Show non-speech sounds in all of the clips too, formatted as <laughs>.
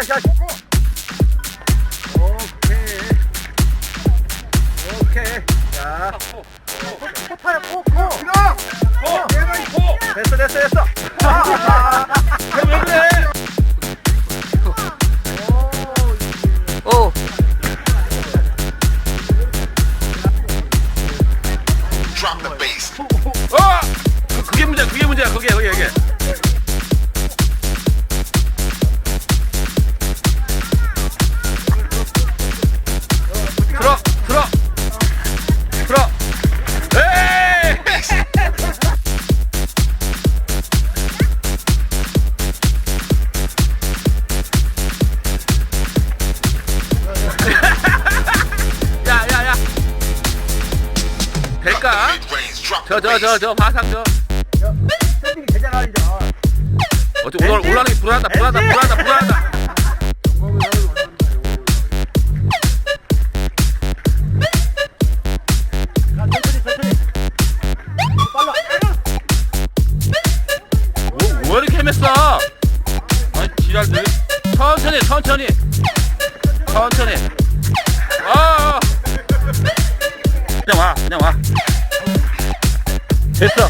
샷샷샷 오케이 오케이 자 포타야 포포 어, 내가 이거. 됐어 됐어 됐어 아, 왜 그래? 오 Drop the bass. 어! 그- 그게 문제야, 그게 문제야, 그게, 그게, 그게. 될까? 저, 저, 저. 저, 화상 저. 샌딩이 되잖아 이제 어째 올라, 올라가는 게 불안하다, 불안하다, 불안하다, 불안하다. 자 천천히 천천히 빨라 뭐, 왜 이렇게 헤맸어? 아니, 지랄들. 천천히, 천천히. 천천히. 그냥 와, 그냥 와. 됐어.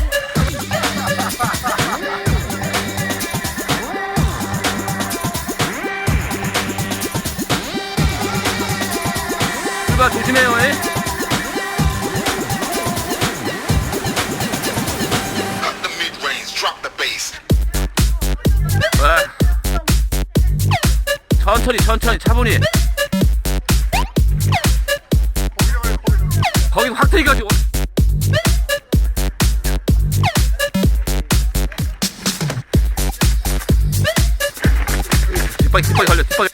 출발 조심해요, 에? 와. 천천히 천천히 차분히 거기 확 트이가지고. 뒷바퀴 뒷바퀴 걸려 뒷바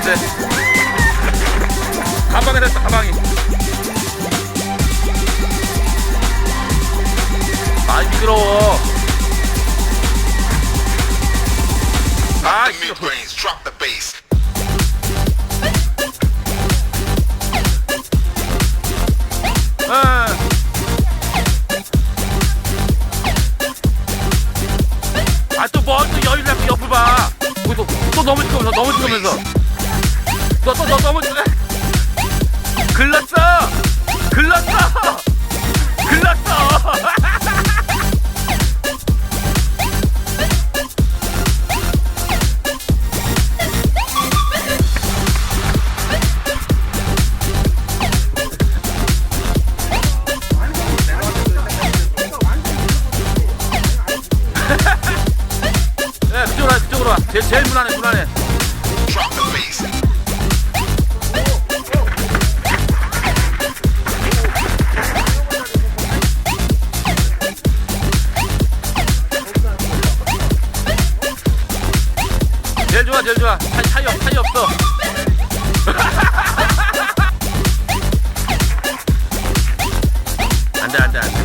돼 가방에 됐어 가방이 많이 미끄러워 아 The 이거 mid-range, drop the bass. 아. 아또 뭐또 여유 내고 옆을 봐. 또, 또 너무 찍으면서 너무 찍으면서. 너또너 너무 찍. 글렀어. 글렀어. 글렀어. <laughs> 제일, 제일 무난해, 무난해. 제일 좋아. 차이, 없, 차이 없어. <laughs> 안 돼, 안 돼, 안 돼.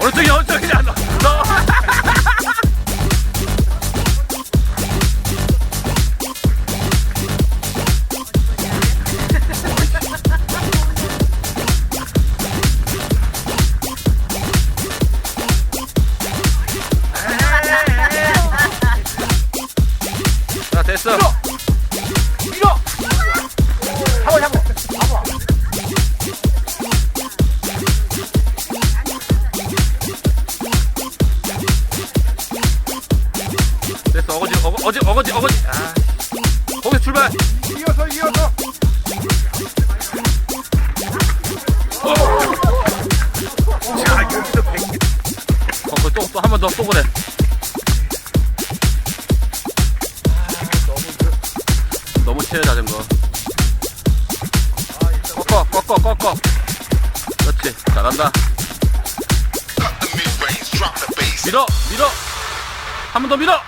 오른쪽이 오른쪽이 안 어거지 어거, 어거지 어거지. 아. 거기 출발. 이어서 이어서 자 여기서 백 어, 또또 한 번 더 또 그래. 너무 치여 자전거. 꺾어 꺾어 꺾어. 그렇지 잘한다. 밀어 밀어 한 번 더 밀어